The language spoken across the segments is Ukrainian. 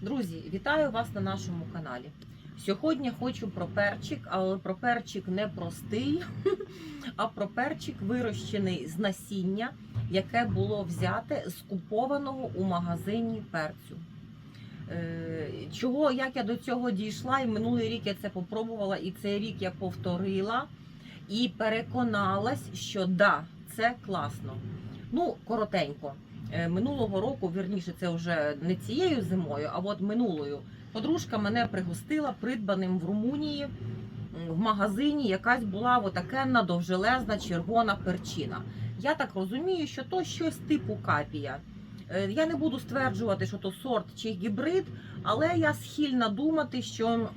Друзі, вітаю вас на нашому каналі. Сьогодні хочу про перчик, але про перчик не простий, а про перчик вирощений з насіння, яке було взяте з купованого у магазині перцю. Е, Чого, як я до цього дійшла, і минулий рік я це попробувала, і цей рік я повторила і переконалась, що да, це класно. Ну, коротенько. Е, Минулого року, вірніше, це вже не цією зимою, а от минулою. Подружка мене пригостила придбаним в Румунії в магазині. Якась була отакенна довжелезна червона перчина. Я так розумію, що то щось типу капія. Е, Я не буду стверджувати, що то сорт чи гібрид, але я схильна думати, що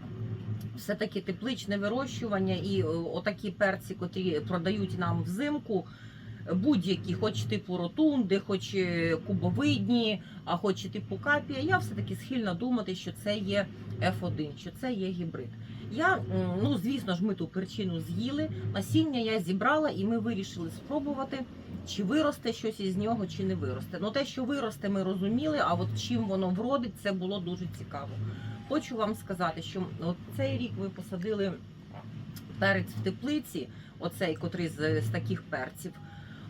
все-таки тепличне вирощування і е, отакі перці, котрі продають нам взимку, будь-які, хоч типу ротунди, хоч е, кубовидні, а хоч і типу капія, я все-таки схильна думати, що це є F1, що це є гібрид. Я, ну звісно ж, ми ту перчину з'їли. Насіння я зібрала, і ми вирішили спробувати, чи виросте щось із нього, чи не виросте. Ну те, що виросте, ми розуміли. А от чим воно вродить, це було дуже цікаво. Хочу вам сказати, що от цей рік ми посадили перець в теплиці, оцей котрий з, з таких перців.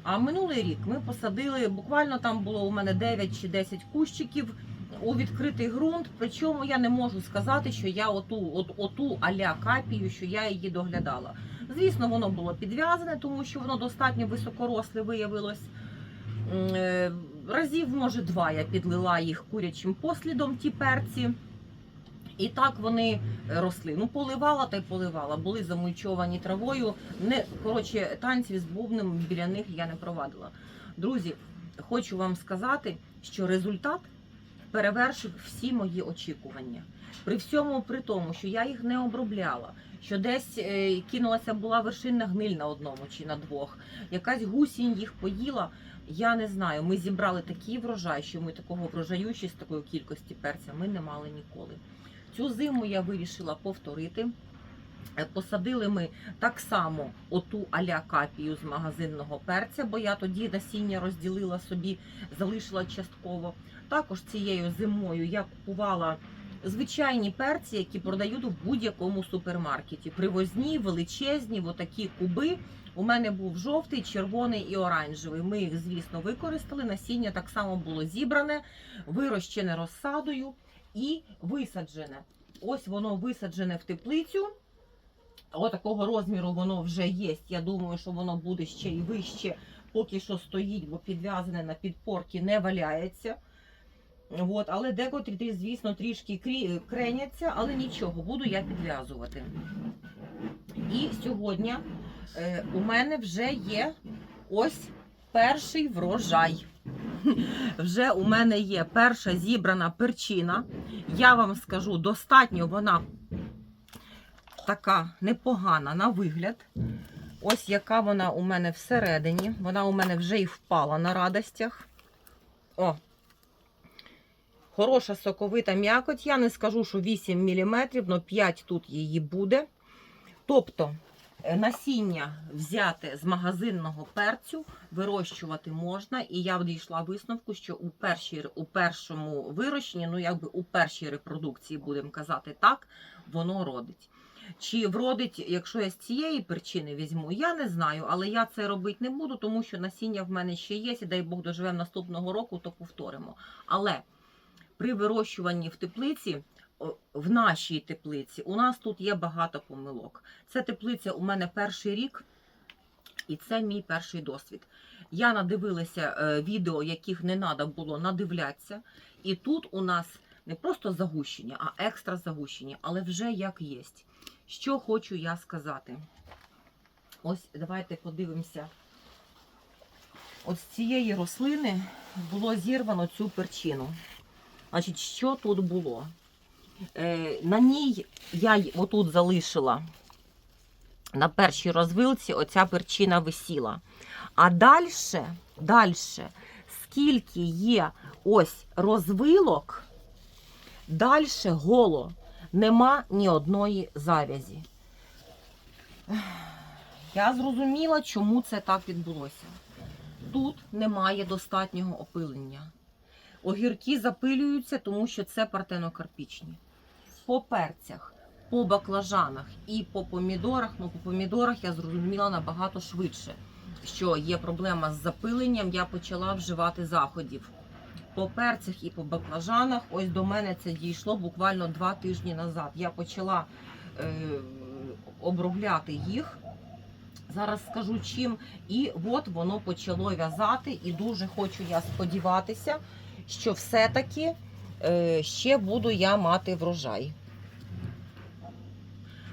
А минулий рік ми посадили буквально там було у мене 9 чи 10 кущиків у відкритий ґрунт. Причому я не можу сказати, що я оту, от, оту аля капію, що я її доглядала. Звісно, воно було підв'язане, тому що воно достатньо високоросле виявилось. Е, Разів, може, два я підлила їх курячим послідом, ті перці. І так вони е, росли. Ну, поливала та й поливала. Були замульчовані травою. Не коротше, танців з бубнем біля них я не провадила. Друзі, хочу вам сказати, що результат перевершив всі мої очікування. При всьому при тому, що я їх не обробляла, що десь е, кинулася була вершинна гниль на одному чи на двох, якась гусінь їх поїла. Я не знаю. Ми зібрали такий врожай, що ми такого врожаю з такої кількості перця ми не мали ніколи. Цю зиму я вирішила повторити. Е, Посадили ми так само оту аля капію з магазинного перця, бо я тоді насіння розділила собі, залишила частково. Також цією зимою я купувала звичайні перці, які продають в будь-якому супермаркеті. Привозні, величезні, отакі куби. У мене був жовтий, червоний і оранжевий. Ми їх, звісно, використали. Насіння так само було зібране, вирощене розсадою і висаджене. Ось воно висаджене в теплицю. Отакого розміру воно вже є. Я думаю, що воно буде ще й вище, поки що стоїть, бо підв'язане на підпорки не валяється. От, але декотрі, звісно, трішки креняться, але нічого, буду я підв'язувати. І сьогодні е, у мене вже є ось перший врожай. Вже у мене є перша зібрана перчина. Я вам скажу, достатньо вона така непогана на вигляд. Ось яка вона у мене всередині. Вона у мене вже і впала на радостях. О! Хороша соковита м'якоть. Я не скажу, що 8 мм, але 5 тут її буде. Тобто насіння взяти з магазинного перцю вирощувати можна. І я дійшла висновку, що у, першій, у першому вирощенні, ну якби у першій репродукції, будемо казати так, воно родить. Чи вродить, якщо я з цієї причини візьму, я не знаю, але я це робити не буду, тому що насіння в мене ще є, і дай Бог доживемо наступного року, то повторимо. Але при вирощуванні в теплиці, в нашій теплиці, у нас тут є багато помилок. Це теплиця у мене перший рік, і це мій перший досвід. Я надивилася е, відео, яких не треба було надивлятися. І тут у нас не просто загущення, а екстра загущення, але вже як є. Що хочу я сказати? Ось давайте подивимося. От з цієї рослини було зірвано цю перчину. Значить, що тут було? Е, на ній я отут залишила на першій розвилці оця перчина висіла. А далі, далі, скільки є ось розвилок, далі голо, нема ні одної завязі. Я зрозуміла, чому це так відбулося. Тут немає достатнього опилення. Огірки запилюються, тому що це партенокарпічні. По перцях, по баклажанах і по помідорах, ну по помідорах я зрозуміла набагато швидше, що є проблема з запиленням, я почала вживати заходів. По перцях і по баклажанах, ось до мене це дійшло буквально два тижні назад. Я почала е, обробляти їх. Зараз скажу чим. І от воно почало в'язати. І дуже хочу я сподіватися, що все-таки е, ще буду я мати врожай.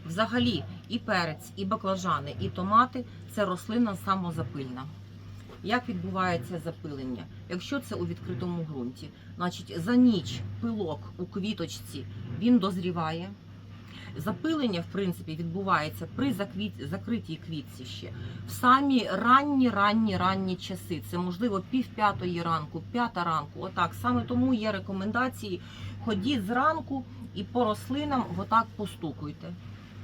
Взагалі, і перець, і баклажани, і томати це рослина самозапильна. Як відбувається запилення? Якщо це у відкритому ґрунті, значить за ніч пилок у квіточці він дозріває. Запилення, в принципі, відбувається при закритій квітці ще в самі ранні, ранні, ранні часи. Це можливо пів п'ятої ранку, п'ята ранку. Отак саме тому є рекомендації. Ходіть зранку і по рослинам отак постукуйте.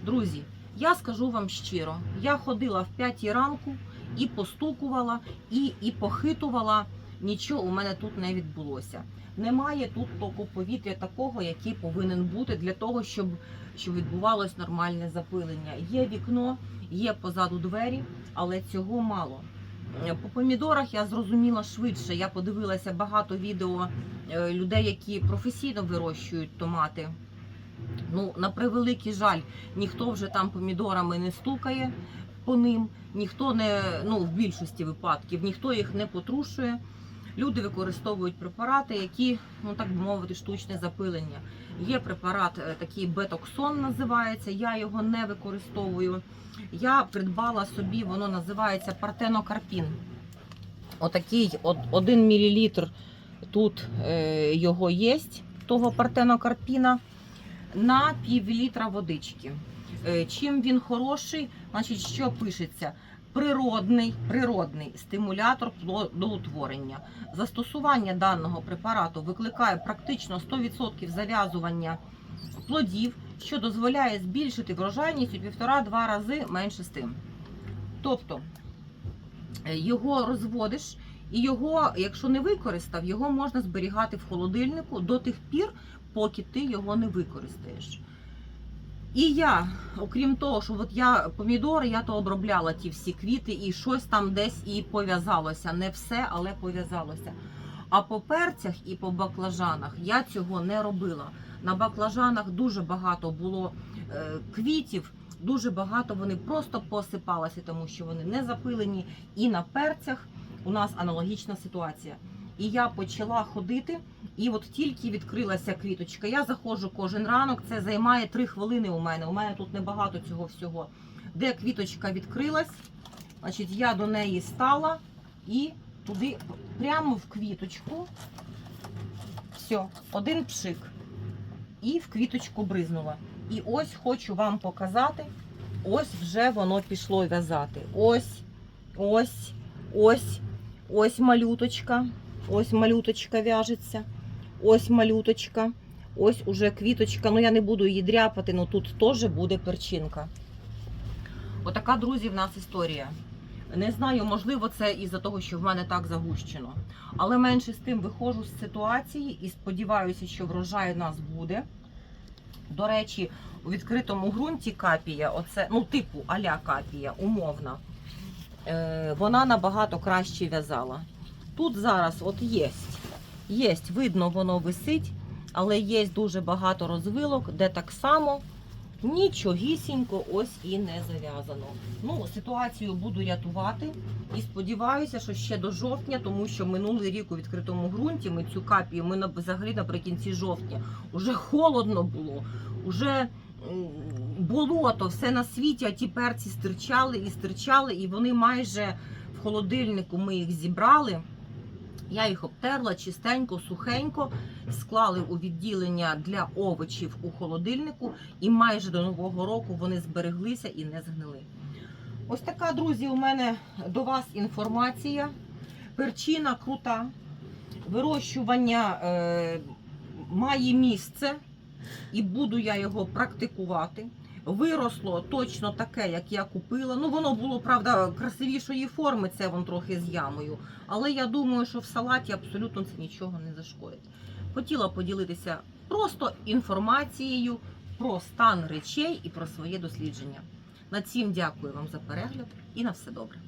Друзі, я скажу вам щиро, я ходила в п'ятій ранку і постукувала, і, і похитувала. Нічого у мене тут не відбулося. Немає тут току повітря такого, який повинен бути для того, щоб, щоб відбувалось нормальне запилення. Є вікно, є позаду двері, але цього мало. Е, По помідорах я зрозуміла швидше. Я подивилася багато відео е, людей, які професійно вирощують томати. Ну, на превеликий жаль, ніхто вже там помідорами не стукає по ним, ніхто не, ну в більшості випадків, ніхто їх не потрушує. Люди використовують препарати, які, ну так би мовити, штучне запилення. Є препарат е, такий бетоксон називається. Я його не використовую. Я придбала собі, воно називається партенокарпін. Отакий от, 1 мл тут е, його є, того партенокарпіна, на пів літра водички. Е, чим він хороший, значить, що пишеться? Природний, природний стимулятор плодоутворення. Застосування даного препарату викликає практично 100% зав'язування плодів, що дозволяє збільшити врожайність у півтора-два рази менше з тим. Тобто е, його розводиш, і його, якщо не використав, його можна зберігати в холодильнику до тих пір, поки ти його не використаєш. І я, окрім того, що от я помідори, я то обробляла ті всі квіти, і щось там десь і пов'язалося. Не все, але пов'язалося. А по перцях і по баклажанах я цього не робила. На баклажанах дуже багато було е, квітів, дуже багато вони просто посипалися, тому що вони не запилені. І на перцях у нас аналогічна ситуація. І я почала ходити, і от тільки відкрилася квіточка. Я заходжу кожен ранок. Це займає 3 хвилини у мене. У мене тут небагато цього всього. Де квіточка відкрилась, значить я до неї стала і туди прямо в квіточку. Все, один пшик. І в квіточку бризнула. І ось хочу вам показати. Ось вже воно пішло в'язати. Ось, ось, ось, ось малюточка. Ось малюточка в'яжеться. Ось малюточка. Ось уже квіточка. Ну я не буду її дряпати, але тут теж буде перчинка. Отака, друзі, в нас історія. Не знаю, можливо, це із-за того, що в мене так загущено. Але менше з тим виходжу з ситуації і сподіваюся, що врожай у нас буде. До речі, у відкритому ґрунті капія, оце, ну, типу аля капія, умовна, е, вона набагато краще в'язала. Тут зараз от є. Є, видно, воно висить, але є дуже багато розвилок, де так само нічогісінько ось і не зав'язано. Ну, ситуацію буду рятувати і сподіваюся, що ще до жовтня, тому що минулий рік у відкритому ґрунті ми цю капію, ми взагалі наприкінці жовтня уже холодно було, уже болото, все на світі, а ті перці стирчали і стирчали, і вони майже в холодильнику ми їх зібрали. Я їх обтерла чистенько, сухенько, склали у відділення для овочів у холодильнику, і майже до нового року вони збереглися і не згнили. Ось така, друзі, у мене до вас інформація. Перчина крута, вирощування е, має місце, і буду я його практикувати. Виросло точно таке, як я купила. Ну, воно було, правда, красивішої форми, це вон трохи з ямою. Але я думаю, що в салаті абсолютно це нічого не зашкодить. Хотіла поділитися просто інформацією про стан речей і про своє дослідження. На цім дякую вам за перегляд і на все добре.